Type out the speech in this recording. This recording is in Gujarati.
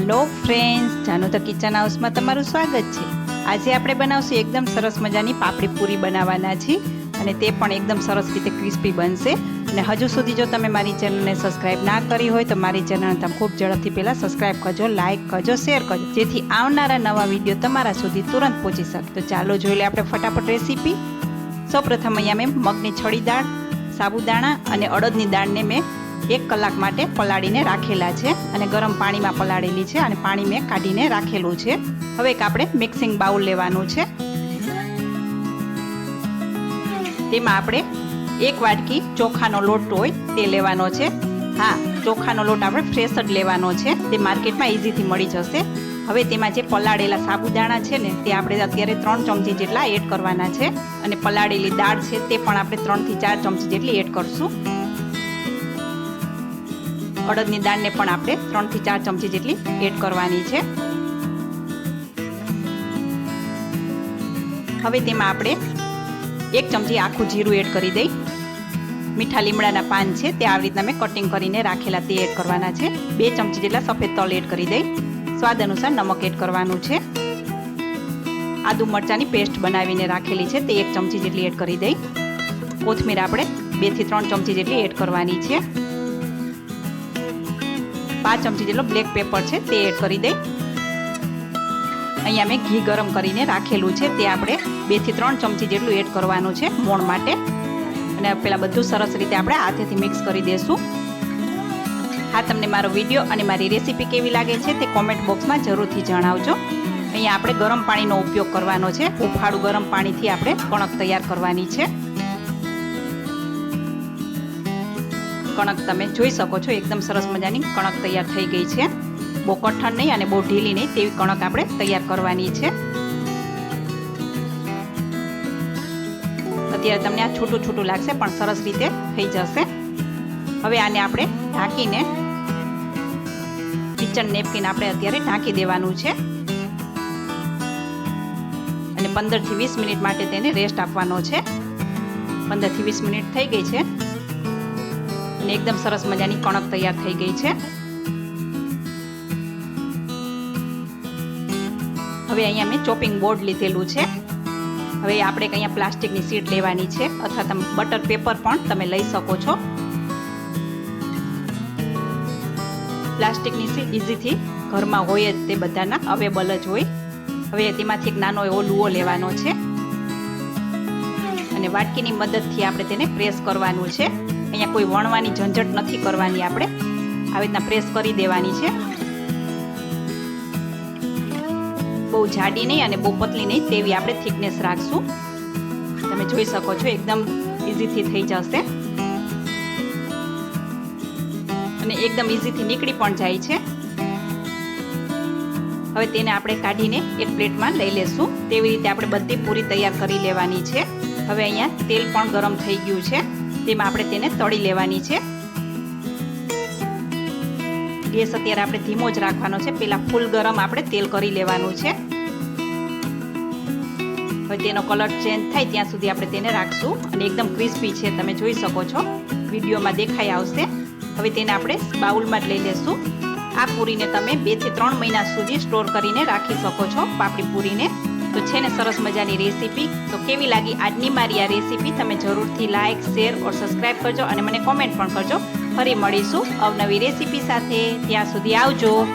Hello friends Janu the kitchen હાઉસમાં તમારું સ્વાગત છે. આજે આપણે બનાવશું એકદમ સરસ મજાની પાપડી પૂરી બનાવવાના છે અને તે પણ એકદમ સરસ રીતે ક્રિસ્પી બનશે. અને હજુ સુધી જો તમે મારી ચેનલને સબસ્ક્રાઇબ ના કરી હોય તો મારી ચેનલને તમે ખૂબ ઝડપથી પહેલાં સબસ્ક્રાઈબ કરજો લાઇક કરજો શેર કરજો, જેથી આવનારા નવા વીડિયો તમારા સુધી તુરંત પહોંચી શકે. તો ચાલો જોઈ લઈએ આપણે ફટાફટ રેસીપી સૌપ્રથમ અહીંયા મેં મગની છડી દાળ, સાબુદાણા અને અડદની દાળને મેં એક કલાક માટે પલાળીને રાખેલા છે અને ગરમ પાણીમાં પલાળેલી છે અને પાણી મેં કાઢીને રાખેલું છે. હવે એક આપણે મિક્સિંગ બાઉલ લેવાનું છે. તેમાં આપણે એક વાટકી ચોખાનો લોટ હોય તે લેવાનો છે. હા, ચોખાનો લોટ આપણે ફ્રેશ જ લેવાનો છે. તે માર્કેટમાં ઇઝીથી મળી જશે. હવે તેમાં જે પલાળેલા સાબુદાણા છે ને, તે આપણે અત્યારે ત્રણ ચમચી જેટલા એડ કરવાના છે. અને પલાળેલી દાળ છે તે પણ આપણે ત્રણથી ચાર ચમચી જેટલી એડ કરશું. અડદની દાળને પણ આપણે ત્રણથી ચાર ચમચી જેટલી એડ કરવાની છે. હવે તેમાં આપણે એક ચમચી આખું જીરું એડ કરી દઈ. મીઠા લીમડાના પાન છે, તે આવી રીતના મેં કટિંગ કરીને રાખેલા તે એડ કરવાના છે. બે ચમચી જેટલા સફેદ તલ એડ કરી દઈ. સ્વાદ અનુસાર નમક એડ કરવાનું છે. આદુ મરચાંની પેસ્ટ બનાવીને રાખેલી છે, તે એક ચમચી જેટલી એડ કરી દઈ. કોથમીર આપણે બેથી ત્રણ ચમચી જેટલી એડ કરવાની છે. પાંચ ચમચી જેટલો બ્લેક પેપર છે, તે એડ કરી દઈ. અહીંયા મેં ઘી ગરમ કરીને રાખેલું છે, તે આપણે બેથી ત્રણ ચમચી જેટલું એડ કરવાનું છે મોણ માટે. અને પેલા બધું સરસ રીતે આપણે હાથેથી મિક્સ કરી દઈશું હા, તમને મારો વીડિયો અને મારી રેસીપી કેવી લાગે છે તે કોમેન્ટ બોક્સમાં જરૂરથી જણાવજો. અહીંયા આપણે ગરમ પાણીનો ઉપયોગ કરવાનો છે. ઉફાળું ગરમ પાણીથી આપણે કણક તૈયાર કરવાની છે. કણક તમે જોઈ શકો છો, એકદમ સરસ મજાની કણક તૈયાર થઈ ગઈ છે. બહુ કઠણ નહીં અને બહુ ઢીલી નહીં તેવી કણક આપણે તૈયાર કરવાની છે. અત્યારે તમને આ છૂટું છૂટું લાગશે, પણ સરસ રીતે થઈ જશે. હવે આને આપણે ઢાંકીને કિચન નેપકિન આપણે અત્યારે ઢાંકી દેવાનું છે. અને પંદરથી વીસ મિનિટ માટે તેને રેસ્ટ આપવાનો છે. પંદરથી વીસ મિનિટ થઈ ગઈ છે. અને એકદમ સરસ મજાની કણક તૈયાર થઈ ગઈ છે. હવે અહીંયા મેં ચોપિંગ બોર્ડ લીધેલું છે. હવે આપણે અહીંયા પ્લાસ્ટિકની સીટ લેવાની છે અથવા તમે બટર પેપર પણ તમે લઈ શકો છો. પ્લાસ્ટિકની સીટ ઇઝીથી ઘરમાં હોય જ તે બધાના અવેલેબલ જ હોય. હવે તેમાંથી એક નાનો એવો લુઓ લેવાનો છે. અને વાટકીની મદદથી આપણે તેને પ્રેસ કરવાનું છે. અહીંયા કોઈ વણવાની ઝંઝટ નથી કરવાની આપણે. આવી રીતના પ્રેસ કરી દેવાની છે. બહુ જાડી નહીં અને બહુ પતલી નહીં તેવી આપણે થિકનેસ રાખશું. તમે જોઈ શકો છો એકદમ ઇઝીથી થઈ જશે. અને એકદમ ઇઝીથી નીકળી પણ જાય છે. હવે તેને આપણે કાઢીને એક પ્લેટમાં લઈ લેશું. તેવી રીતે આપણે બધી પૂરી તૈયાર કરી લેવાની છે. હવે અહીંયા તેલ પણ ગરમ થઈ ગયું છે. તેમાં આપણે તેને તળી લેવાની છે. ગેસ અત્યારે આપણે ધીમો જ રાખવાનો છે. પેલા ફૂલ ગરમ આપણે તેલ કરી લેવાનું છે. હવે તેનો કલર ચેન્જ થાય ત્યાં સુધી આપણે તેને રાખશું અને એકદમ ક્રિસ્પી છે. તમે જોઈ શકો છો. વિડીયોમાં દેખાઈ આવશે. હવે તેને આપણે બાઉલમાં જ લઈ લેશું. આ પૂરીને તમે બેથી ત્રણ મહિના સુધી સ્ટોર કરીને રાખી શકો છો પાપડી પૂરીને. તો છે ને સરસ મજાની રેસીપી. તો કેવી લાગી આજની મારી આ રેસીપી? તમે જરૂરથી લાઇક શેર ઓર સબસ્ક્રાઈબ કરજો અને મને કોમેન્ટ પણ કરજો. ફરી મળીશું અવનવી રેસીપી સાથે. ત્યાં સુધી આવજો.